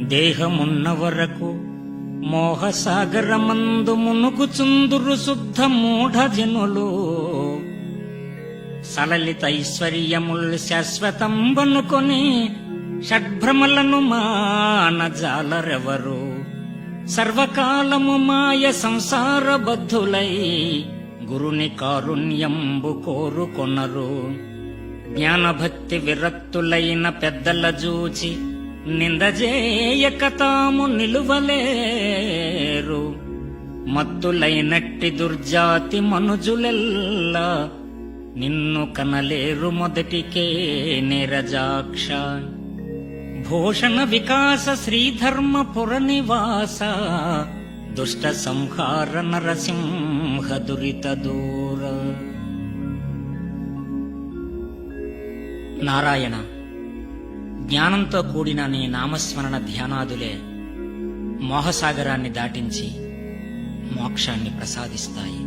దేహమున్న వరకు మోహసాగరమందు మునుగుచుందురు శుద్ధ మూఢజనులు. సలలిత ఐశ్వర్యముల్ శాశ్వతం షడ్భ్రమలను మానజాలరెవరు? సర్వకాలము మాయ సంసార బద్ధులై గురుని కారుణ్యంబు కోరుకొనరు. జ్ఞానభక్తి విరక్తులైన పెద్దల జూచి నిందజేయక తాము నిలువలేరు. మత్తులైనట్టి దుర్జాతి మనుజులెల్లా నిన్ను కనలేరు మొదటికే నిరజాక్ష. భూషణ వికాస శ్రీధర్మపుర నివాస దుష్ట సంహార నరసింహ దురిత దూర. నారాయణ జ్ఞానంతో కూడిన నీ నామస్మరణ ధ్యానాదులే మోహసాగరాన్ని దాటించి మోక్షాన్ని ప్రసాదిస్తాయి.